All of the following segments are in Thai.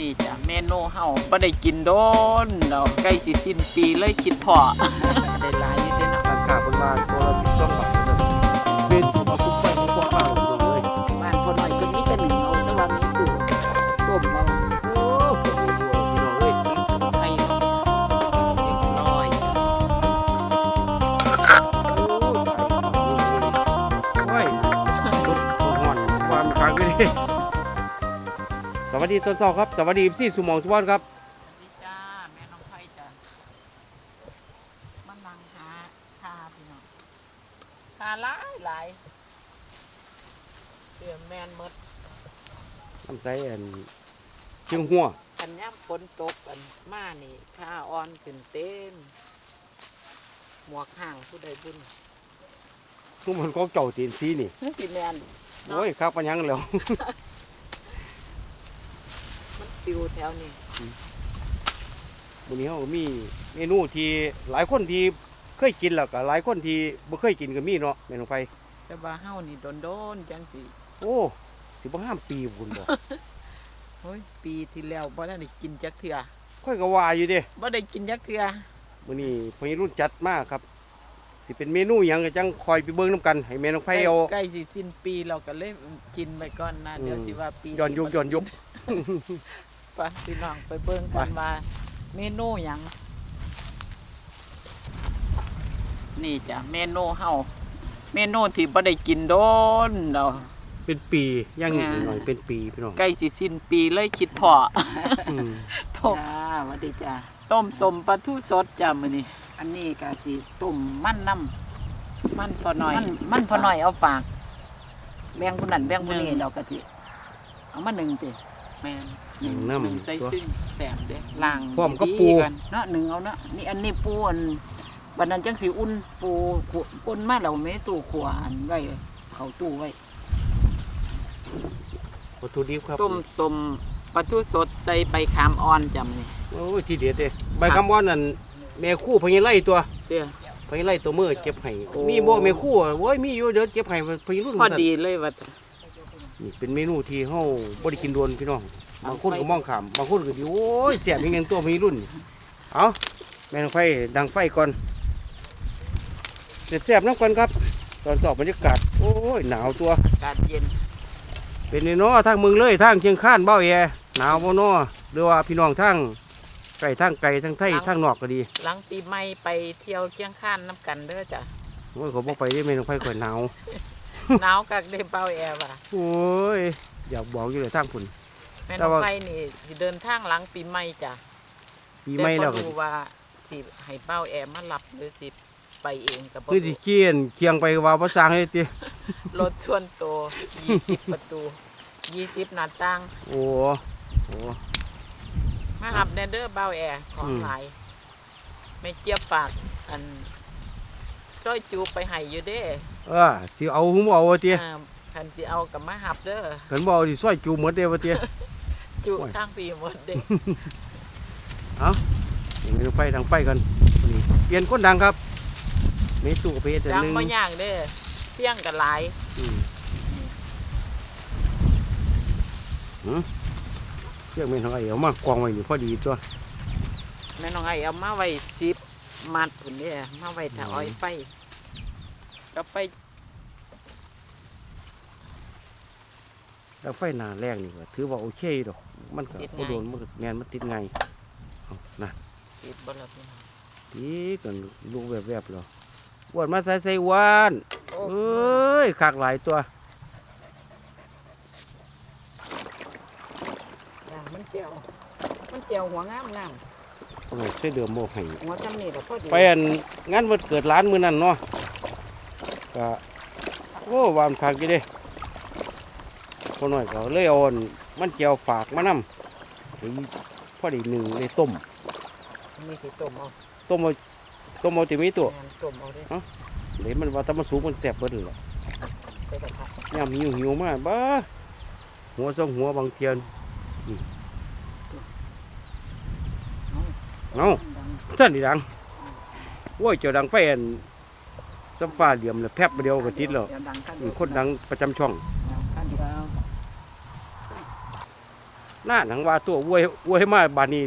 นี่จ้ะเมนูเฮาบ่ได้กินโดนเราใกล้สิสิ้นปีเลยคิดพอ ได้หลายอยู่เด้เนาะ ราคาประมาตัวละสิบสองบาท วัสดีต้นซอกครับ สวัสดีพี่สุมองสุวรรณครับ สวัสดีจ้าแม่น้องไผ่จ้ะมานั่งหาคาพี่น้องคาหลายหลายเสือแมนหมดน้ำใสอันเชียงหัวอันย่ำฝนตกอันมานี่ข้าอ่อนขึ้นเต้น หมวกห่างผู้ใดบุญทุกมันก็เจ้าตีนซีนี่นั่นสิแมน โอ้ยครับปัญญังแล้วมัน ปิวแถวนี้วันนี้เราก็มีเมนูที่หลายคนที่เคยกินแล้วก็หลายคนที่บ่เคยกินก็มีเนาะแม่นองไฟแต่ว่าเฮานี่โดนโดนๆจังสิโอ้สิบ่ห้ามปีบุญบ่โอ้ยปีที่แล้วบ่ได้กินจักเทื่อค่อยก็ว่าอยู่เด้บ่ได้กินจักเทื่อมื้อนี้พญรุ่นจัดมากครับสิเป็นเมนูหยังก็จังคอยไปเบิ่งนํกันให้แม่น้องไฟเอาใกล้สิสิ้นปีเราก็เลยกินไปก่อนนะอืมเดี๋ยวสิว่าปีย้อนยุคย้อนยุค ไปพี่น้องไปเบิ่งกันว่าเมนูหยังนี่จ้ะเมนูเฮาเมนูที่บ่ได้กินโดนเรา เป็นปีย่างอ่าหน่อยเป็นปีพี่น้องใกล้สิสิ้นปีเลยคิดพออืมต้มจ้าสวัสดีจ้าต้มสมปลาทูสดจ้ะมื้อนี้อันนี้ก็สิต้มมันน้มันพอหน่อย มันมันพอหน่อยเอาฝาก แบ่งผู้นั้นแบ่งผู้นี้เราก็สิเอามาหนึ่งติ แม่นหนึ่งน้ำหนึ่งใส่ซึ่งแสบเด้ล้างพร้อมกับดีๆปูกันเนาะหนึ่งเอาเนาะนี่อันนี้ปูอันบัดนั้นจังสิอุ่นปูขัวอุ่นมาแล้วไม่ตู้ขวอันไว้เขาตู้ไว้ วัตถุดิบครับต้มสมปลาทูสดใส่ใบขามอ่อนจ้ะมื้อนี้โอ้ยที่เด็ดเด้ใบคำว่านั่นแม่คู่พญไล่ตัวเด้อ พญไล่ตัวมือเก็บให้โอ้ มีบ่แม่คู่อะโอ้ยมีอยู่เดี๋ยวเก็บให้พญรุ่นพอดีเลยว่าจ้ะ นี่เป็นเมนูที่เฮาบ่ได้กินโดนพี่น้องบางคนก็มองขามบางคนก็ดิโอ้ยแซ่บอีหยังตัวพญรุ่นนี่เอาแม่นไฟดังไฟก่อนแซ่บๆน้ำกันครับ ตอนสอบบรรยากาศโอ้ยหนาวตัว อากาศเย็นเป็นนี่เนาะทางเมืองเลยทางเชียงคานเบ้าแอหนาวบ่เนาะหรือว่าพี่น้องทางไก่ทางไก่ทางไทยทางนอกก็ดีหลังปีใหม่ไปเที่ยวเชียงคานน้ำกันเด้อจ้ะโอ้ยเขาบ่ไปได้แม่นไฟก่อนหนาว หนาวกักได้เบาแอร์ว่ะโอ้ยอยากบอกอยู่เลยทางพุ่นแม่แต่น้องว่าไฟนี่สิเดินทางหลังปีใหม่จ้ะปีใหม่แล้วต่ก็บ่รู้ว่าสิให้เบาแอร์มารับหรือสิไปเองกับคือสิเคียนเคียงไปว่าภาษาให้ติรถส่วนตัว20 ประตู 20หน้าต่าง โอ้โห มาหับแนเดอร์เบาแอร์ของอืม หลายไม่เจียบฝากอันซอยจูไปให้อยู่เด้ เออสิเอาหุมเอาว่าติอ่าคันสิเอากับมาหับเด้อคันบ่เอาสิซอยจูหมดเด้ว่าติจูโอ้ยทางปีหมดเด้อย่างนี้ไฟทางไฟกันนี่เปลี่ยนคนดังครับมีตู้กับเพชรดังนึงบ่ย่างเด้อเที่ยงกันหลายอืมหือเครื่องเมนของไอ้เอามากองไว้นี่พอดีตัว แม่น้องไอ้เอามาไว้สิบมัดพุ่นเด้อมาไว้ถ้าอืมอ้อยไฟ ก็ไปแล้วไฟหนาแรกนี่ก็ถือว่าโอเคดอก มันก็บ่โดนมันก็แมนมันติดไงายเอานะติดบ่ล่ะพี่น้องทีกันลูกแวบๆแล้วอ้วนมาใส่ใส่อ้วนโอ้เอ้ยขากหลายตัวย่างมันเจียวมันเจียวหัวงามงามโอ้ยใส่เดือมโมให้หัวจำนี่ก็พอดีไปอันงานวันเกิดร้านมือนั่นเนาะ ก็โอ้วามคักอยู่เด้พอหน่อยก็เลยเอาอันมันเจียวฝากมานำไอ้พอดีหนึ่งเลยต้มมีสิต้มเอาต้มเอาต้มเอาจะมีตัวแม่นต้มเอาเด้เดี๋ยวมันว่าถ้ามันสูงมันแสบเบิดเลยล่ะใส่กระทะยามหิวหิวมากบ้าหัวสองหัวบางเทียนอืมเอาดังท่านนี่ดังโอ้ยเจ้าดังไฟอัน สัมฟ้าเหลี่ยมแล้วแพบเดียวก็ติดแล้วเดี๋ยวดังกันอืมคนดังประจำช่องกันเดียวหน้าหนังว่าตัวอวยอวยมาบาดนี้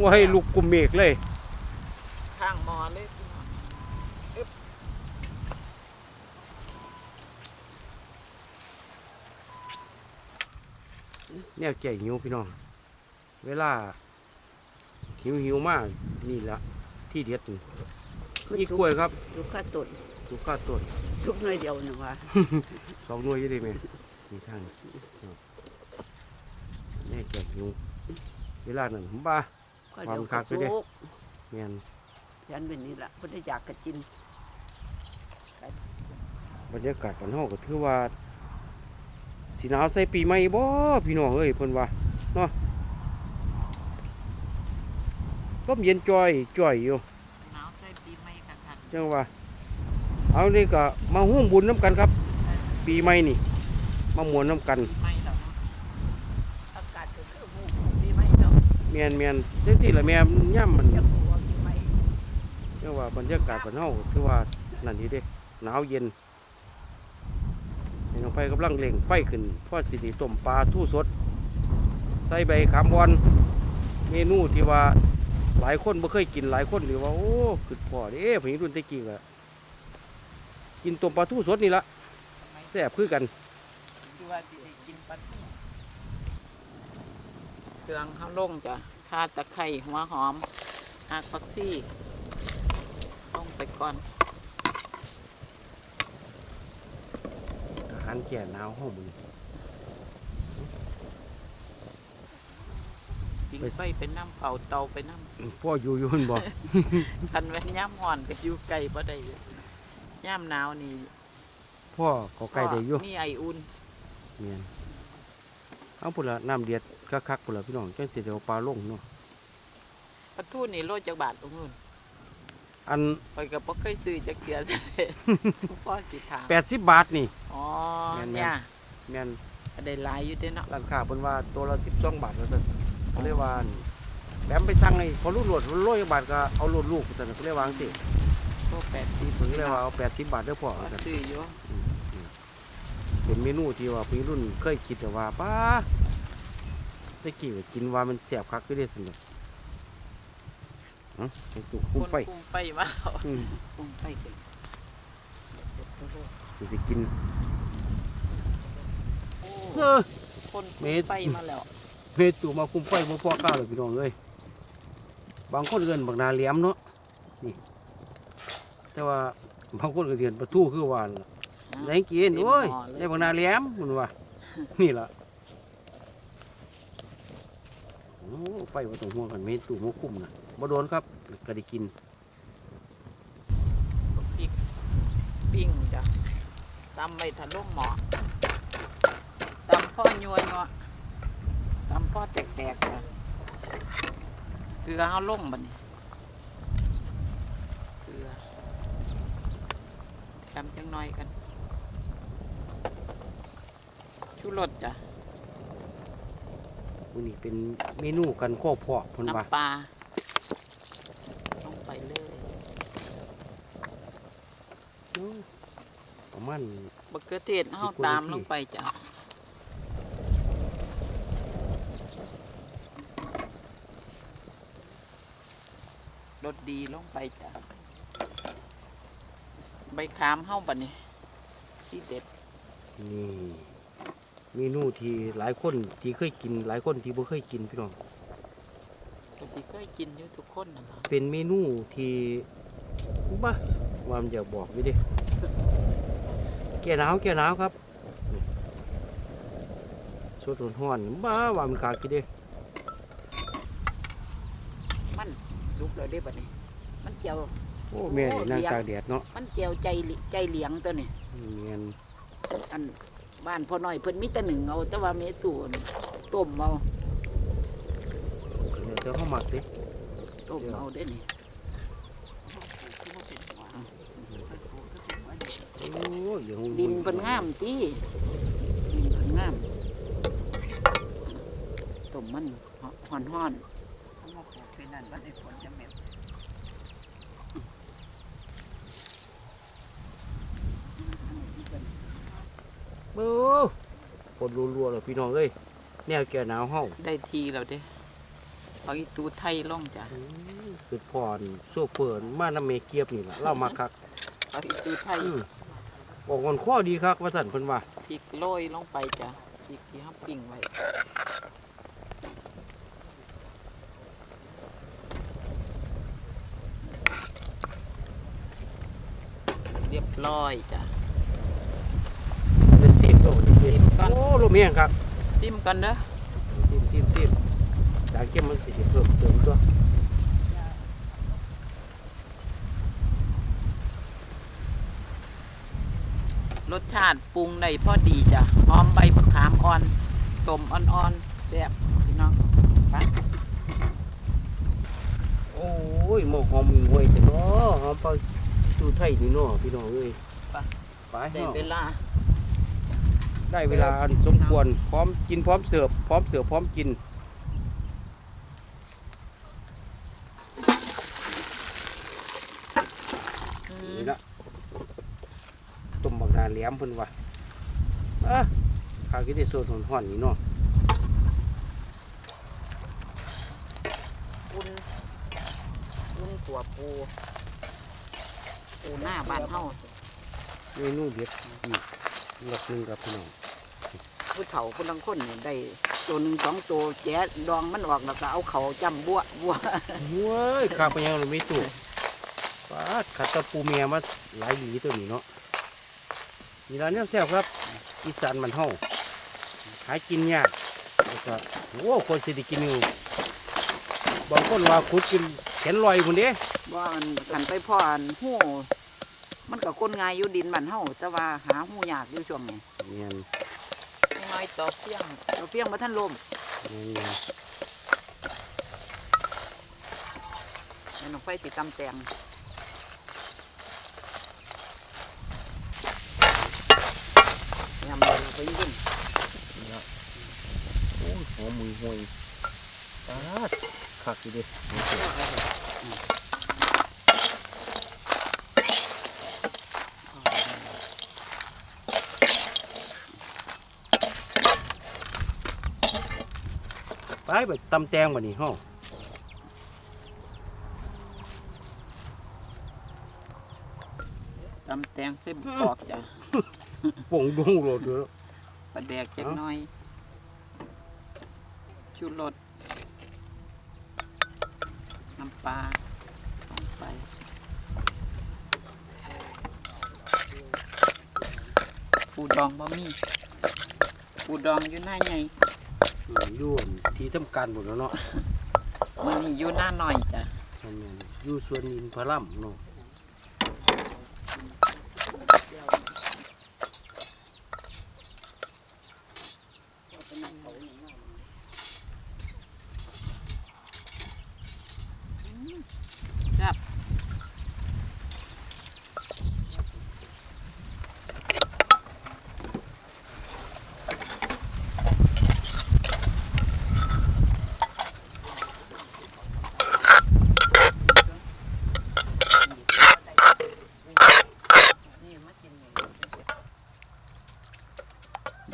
อวยให้ลูกกุมเมฆเลยข้างหมอเลยพี่น้องแนวใจหิวพี่น้อง เวลา หิวหิวมากนี่ละที่เด็ดนี่นี่กล้วยครับลูกข้าตุน ลูกข้าต้นทุกหน่อยเดียวนะว่าสองหน่วยอยังได้ไหมนี่ทางแน่แก่หิวเวลานั้นผมบ้า ก็เดี๋ยวความคัก็กไปเด้ทุกแม่นฉันเป็นนี่ละพุทธอยากกระจินบรรยากาศปันห้องก็ถือว่าสีหนาวใส่ปีใหม่บ่พี่น้องเอ้ยเพิ่นว่าเนาะร่มเย็นจ่อยจ่อยอยู่หนาวใส่ปีใหม่ค่ะค่ะจังว่า เอานี่ก็มาห่วมบุญน้ำกันครับ ปีใหม่นี่ มามวนน้ำกันปีใหม่แล้วเนาะอากาศก็คือหมูปีใหม่เนาะเมียนเมียนเจ้าที่ละแม่ย่ำมันจะหัวปีใหม่จังว่าบรรยากาศปันห้องถือว่านั่นนี่เด้หนาวเย็นเห็นองไฟกำลังเล่งไฟขึ้นพ่อสิไดีต้มปลาทู่สด ใส่ใบขามบอนเมนูที่ว่าหลายคนบ่เคยกินหลายคนหรือว่าโอ้คือพอเด้ผมรุ่นแตะกี้ก็ กินต้มปลาทูสดนี่ละแซ่บคือกันคือว่าสิได้กินปลาทูเครื่องเฮาลงจ้ะข่าตะไคร้หัวหอมหักผักซี่ลงไปก่อน อาหารแก่หนาวห้องมึงจิงไฟเป็นน้ำเผาเตาไปน้พ่ออยู่อยู่หั่นบ่ำ คันแว่นย่ำห่อนก็อยู่ไกลบ่ได้อยู่ ย่ำหนาวนี่พ่อก็ใกล้ได้อยู่นี่ไออุ่นเมียนเอาพุ่นละน้ำเดือดคักๆพุ่นละพี่น้องจังสิเดี๋ยวปลาลงเนาะปลาทูนี่โลจักบาทตรงนู้นอันไปก็บ่เคยซื้อจักเกียซะเลยพ่อสิถาม80บาทนี่อ๋อแม่นๆเนี่ยแม่นก็ได้หลายอยู่เด้เนาะร้านค้าเพิ่นว่าตัวละ12บาทว่าซั่นก็เลยว่าแบมไปสั่งให้พอรู้โลดโลยบาทก็เอาโลดลูกซั่นก็เลยวาจังซี่พว กแปดสิบเพิ่นก็เลยว่าเอา80บาทเด้อพ่อก็ว่าซั่นซื้ออยู่เป็นเมนูที่ว่าพี่รุ่นเคยคิดแต่ว่าป้าตะกี้ก็กินว่ามันแซ่บคักคือได้ซั่นดอกฮะให้ตุกคคุ้มนไฟคุมไฟมาเอาอืมคุมไฟกันสิสิกินโอ้เออคนคุเมมตรไฟมาแล้วเฮ็ดตู่มาคุ้มไฟบ่พอข้าวเลยพี่น้องเอ้ยบางคนเอิ้นบักนาเหลี่ยมเนาะนี่ แต่ว่าบางคนก็เรียนประตูคือว่านั่นล่ะได้กินโอ้ยได้บักนาเหลี่ยมมันว่า นี่ล่ะโอ้ไฟบ่ต้องห่วงกันเมตู่มาคุ้มน่ะบ่โดนครับก็ได้กินพริกปิ้งจ้ะตำไปทะลุหมอตำพ่อยัวยัวตำพ่อแตกๆจ้ะเกลือเอาลงบัดนี้เกลือ จำจังหน่อยกันชูรสจ้ะมื้อนี้เป็นเมนูกันข้อพอกเพิ่นว่าน้ำปลาลงไปเลยอืมประมาณบักเขือเทศเฮาสิบกว่าตามนาทีลงไปจ้ะรสดีลงไปจ้ะ ใบขามเฮาบัดนี้ที่เด็ดนี่เมนูที่หลายคนที่เคยกิน หลายคนที่บ่เคยกินพี่น้องก็สิเคยกินอยู่ทุกคนนะคะเป็นเมนูที่บ้าว่ามันจะบอกไม่ได้แก่หนาวแก่หนาวครับสดร้อนๆบ้าว่ามันขาดกี่เด้มันสุกแล้วได้บัดนี้ มันเจียว โอ้แม่นี่นั่งตากแดดเนาะมันเจียวใจลิใจเหลียงตัวนี่เมียนอันบ้านพ่อน้อยเพิ่นมีแต่หนึ่งเอา แต่ว่าเมตูนต้มเอาเดี๋ยวเจ้าเข้ามักดิต้มเอาได้นี่โอ้ยเดี๋ยวดินเพิ่นงามติดินเพิ่นงามต้มมันฮ้อนฮ้อนเอามาปลูกที่นั่นมันได้ผลจะแม่น โอ้ปนรัวๆเลยพี่น้องเอ้ยแนวแก่หนาวเฮาได้ทีแล้วเด้เอาอีตูไทยล่องจ้ะคือพรโซเฟอร์มานำเมเกียบนี่ล่ะเล่ามาคักเอาอีตูไทยอืมบอกคนข้อดีคักว่าสั่นเพิ่นว่าพริกโรยลงไปจ้ะพริกที่ห้าปิ้งไว้เรียบร้อยจ้ะเดินสิบโตซิม ก่อน โอ้ลมแห้งครับซิมก่อนเด้อสิบสิบสิบจางเข้มมันสิเพิ่มเติมตัวรสชาติปรุงได้พอดีจ้ะหอมใบมะขามอ่อนสมอ่อนๆแซ่บพี่น้องไปโอ้ยหมอกหอมหวยแต่เนาะหอมไปตู้ไทยนี่เนาะพี่น้องเอ้ยไปได้เนาะเวลา ได้เวลาอันสมควรพร้อมกินพร้อมเสิร์ฟพร้อมเสิร์ฟพร้อมกินอืมนี่ละต้มบักดาแหลมเพิ่นว่าอะข้าวกินได้สดห่อนๆนี่เนาะอุ่นอุ่นตัวปูปูหน้าบ้านเฮาเมนูเด็ดอีก รอบหนึงครับพี่น้องผู้เฒ่าคนลังคนนี่ได้ตัวหนึ่งสองตัวแจ๊ดดองมันออกแล้วก็เอาเขาจำบัวบัวเว้ยข้าวไปยังเราไม่ตู้ปาดขัดตะปูเมียมาหลายหลีตัวนี้เนาะนี่ร้านนี้แซ่บครับ อีสานมันเฮาหากินยากแล้วก็โอ้คนสิได้กินอยู่บางคนว่าขุดกินแขนลอยคนเด้ว่ามันขันไปพ่ออันหู้ มันก็คนง่ายอยู่ดินบ้านเฮาแต่ว่าหาหู้ยากอยู่ช่วงนี้เนียนน้อยต่อเฟียงต่อเฟียงมาท่านลมเนียนแล้วน้องไฟติดตำแตงยำเลยเราไปยิ่งโอ้ยหอมมือห่วยปาดคักอยู่เด้ ไปไปตำแตงบัดนี้เฮาตำแตงเส้นปอกจ้ะป่งดงโลดเด้อปลาแดกจักหน้อยชูรสน้ำปลาลงไปปูดองบะมี่ปูดองอยู่หน้าใหญ่ อืมอยู่อั่นที่ทำการหมดแล้วเนาะ มันนี่อยู่หน้าหน่อยจ้ะ อันนี้อยู่สวนอินทรัมเนาะ ครับ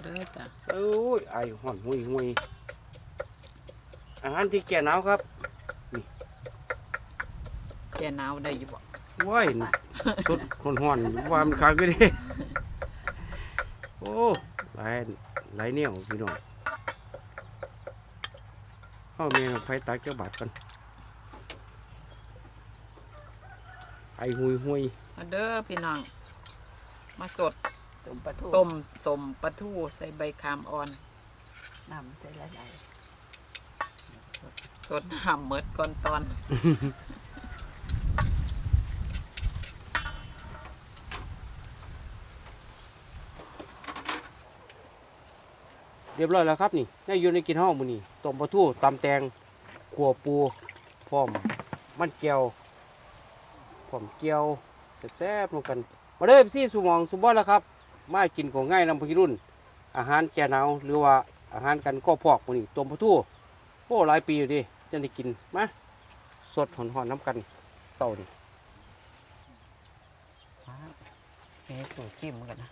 เด้อจ้ะ โอ้ยไอ ห่อนหุยหุยอาหารที่แก่หนาวครับแกหนาวได้อยู่บ่ว้ายสดห่อนห่อนๆวามนคักก็ดิโอ้หลายหลายเนี่ยพี่น้องเข้าเมนูไฟตักเจ้าบาทกันไอหุยหุยมาเด้อพี่น้องมาสดต้มปลาทูต้มสมปลาทูใส่ใบคามอ่อน น้ำใส่หลายสดน้ำเมิดก่อนตอนเรียบร้อยแล้วครับนี่นี่อยู่ในกินห้องมือนี่ต้มปลาทูตำแตงขัวปูพร้อมมันแก้วพร้อมเกี๊ยวแซ่บๆลงกัน มาเด้อพี่สุหมองสุบอลแล้วครับ มากินของง่ายนำพกิรุ่น อาหารแก่หนาวหรือว่า อาหารกันก็พอกมือนี่ต้มปลาทูโอ้หลายปีอยู่ดิจะได้กินมาสดหอนๆน้ำกันเศร้านี่นี่สูจิ้มกันนะ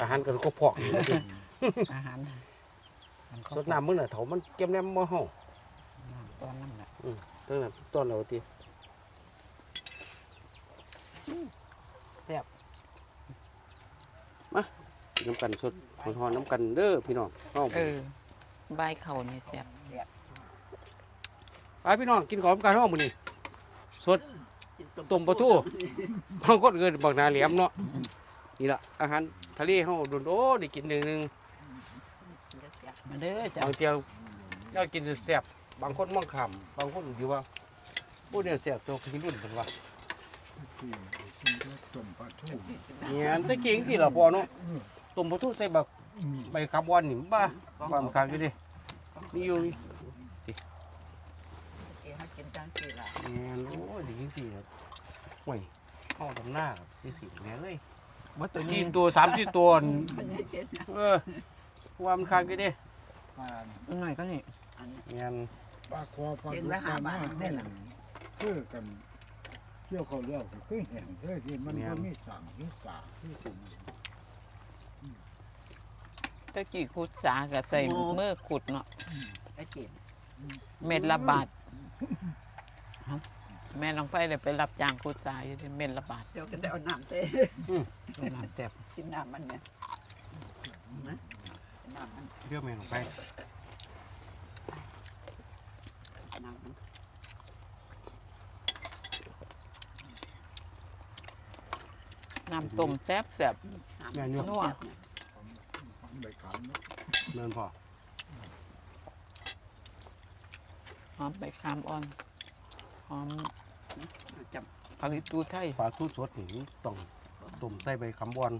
อาหารกันก็พอกนี่นะดิอาหารสดน้ำมึงน่ะเถามันเก็บแนมบ่เฮาน้ำตอนนั้นน่ะตั้งแต่ต้นเราติแซ่บ น้ำกันสดหอนๆน้ำกันเด้อพี่น้องเฮาเออใบายเขานี่แซ่บไปพี่น้องกินของกันเฮามื้อนี้สดต้มปลาทูบางคนเกินบักนาเหลี่ยมเนาะนี่ล่ะอาหารทะเลเฮาโดนโอ้ได้กินหนึงนึงมาเด้อจ้ะบางเที่ยวอยากกินแซ่บๆบางคนมองขามบางคนอยู่ว่าผู้เนี่ยแซ่บตัวกินรุ่นเพิ่นว่าเนี่ยอันตะเกียงสิล่ะพ่อเนาะ ต้มปลาทูใส่บักใบคาร์บอนนี่บ้าบ้ามันคักอยู่ดิมีอยู่นี่เให้กินจังซี่ล่ะแม่นโอ้ยดีจังซี่ครับห่วยเข้าดำหน้าครับที่สิแม่เลยบ่ตัวสี่นี้ตัวสามสี่ตัวนี่เออว่ามันคักอยู่ดิหน่อยก็นี่แม่นปลาคอปลาดุกปลาหน้าเนี่ยคือกันเที่ยวเขาเลี้ยวก็คือแห่งเด้อที่มันก็มีสั่งมีสาคือจุ่ม ตะกี้ขุดสาก็ใส่มือขุดเนาะไอ้จิ๋มเม็ดละบาทแม่น้องไฟเลยไปรับจ้างขุดสาอยู่ที่เม็ดละบาทเดี๋ยวก็ได้เอาน้ำเต้น้ำแซ่บกินน้ำมันเนี่ยนะกินน้ำมันเรื่องแม่นออกไปน้ำมันน้ำต้มแซ่บแซ่บแม่นอยู่นัว ใบขามเนี่ยแม่นพอหอมใบคามอ่อน หอมจับผลิตตูไทยปลาทูสดนี่ต้องต้มใส่ใบคำบอน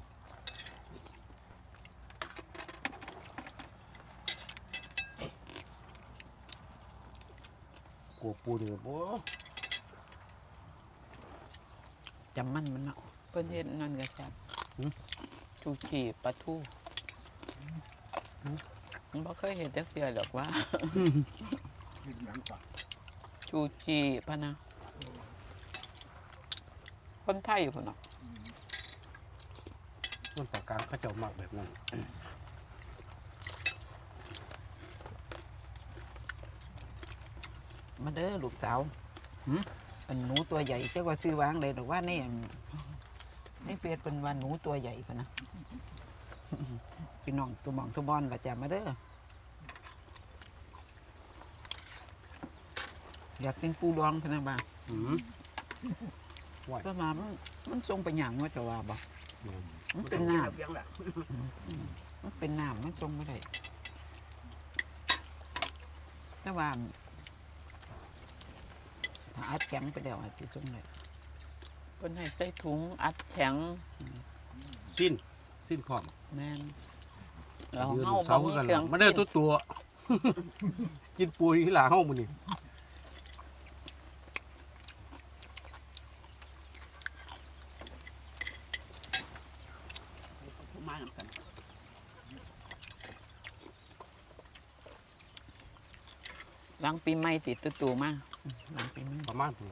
กัวปูนี่โอ้จำมันมันเนาะเพิ่นเฮ็ดนั่นก็แซ่บชูชีปลาทู บ่เคยเห็นจักเทื่อดอกว่ากินหลังปลาชูชีพะนะ คนไทยพุ่นเนาะมันปากกลางเขาเจ้ามักแบบนั้นมาเด้อลูกสาวอันหนูตัวใหญ่เจ้าก็ซื้อวางเลยหรอกว่านี่ในเฟซเป็นว่าหนูตัวใหญ่ปะนะ พี่น้องตัวหมองตัวบอลก็จะมาเด้ออยากกินปูดองพะนะบ้าอืมก็มามันมันทรงไปอย่างว่าจะว่าบอกแม่นมันเป็นน้เบี้ยงละำมันเป็นน้ำมันทรงไม่ได้แต่ว่าถ้าอัดแข็งไปแล้วอาจจะทรงได้เพิ่นให้ใส่ถุงอัดแข็งสิ้นสิ้นพร้อมแม่น เรายืนเฮาเสาบ่มีกันเครื่องมาเด้อตัวตัว กินปูที่หลาเฮามื้อนี้มาน้ำกันหลังปีใหม่ติดตู่ๆมาหลังปีนี้ประมาณนี้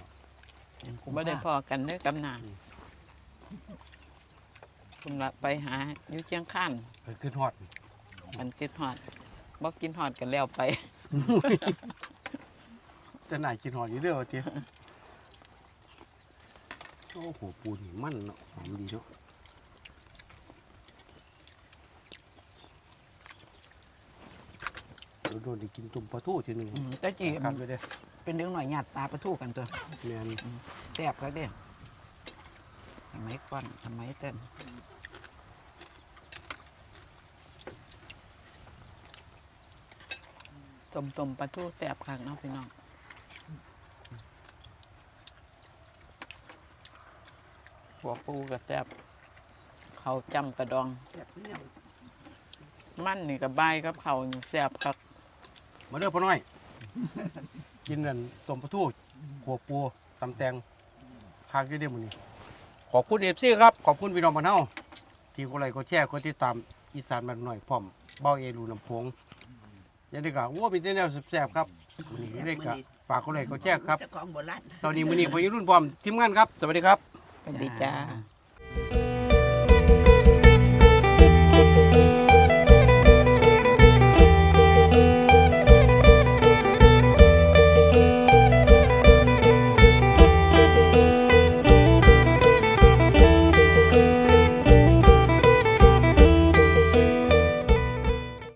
ยังคุบ่ได้พอกันเด้อกำนาคุณละไปหาอยู่เชียงคานเกิดขึ้นฮอด มันคิดฮอดบ่กินฮอดกันแล้วไปแต่นายกินฮอดอยู่เด้อว่าติโอ้โหปูนี่มันเนาะหอมดีเนาะเดี๋ยวโดนได้กินตุ่มปลาทูทีหนึงอืมแต่จีครับเลยเด้อเป็นเรื่องหน่อยหยาดตาประทูกันตัวแม่นแทบแล้วเด้สมัยก่อนสมัยเต้น ต้มต้มปลาทูแซ่บคักเนาะพี่น้องหัวปูก็แซ่บเขาจำกระดอง แบบนี้มันนี่ก็บายกับเขานี่แซ่บคักมาเด้อพ่อน้อย กินนั่นต้มปลาทูขัวปูตำแตงคางอยู่เด้อมื้อนี้ขอบคุณ FC ครับ ขอบคุณพี่น้องบ้านเฮาที่กดไลค์กดแชร์กดติดตามอีสานบ้านหน่อยพร้อมเบ้าเอรูน้ำโพง อย่าได้กะว่ามีแต่แนวแซ่บๆครับมื้อนี้ได้กะฝากกดไลค์กดแชร์ครับเจ้าของโบราณสวัสดีมื้อนี้พออยู่รุ่นพร้อมทีมงานครับ สวัสดีครับ สวัสดีจ้าา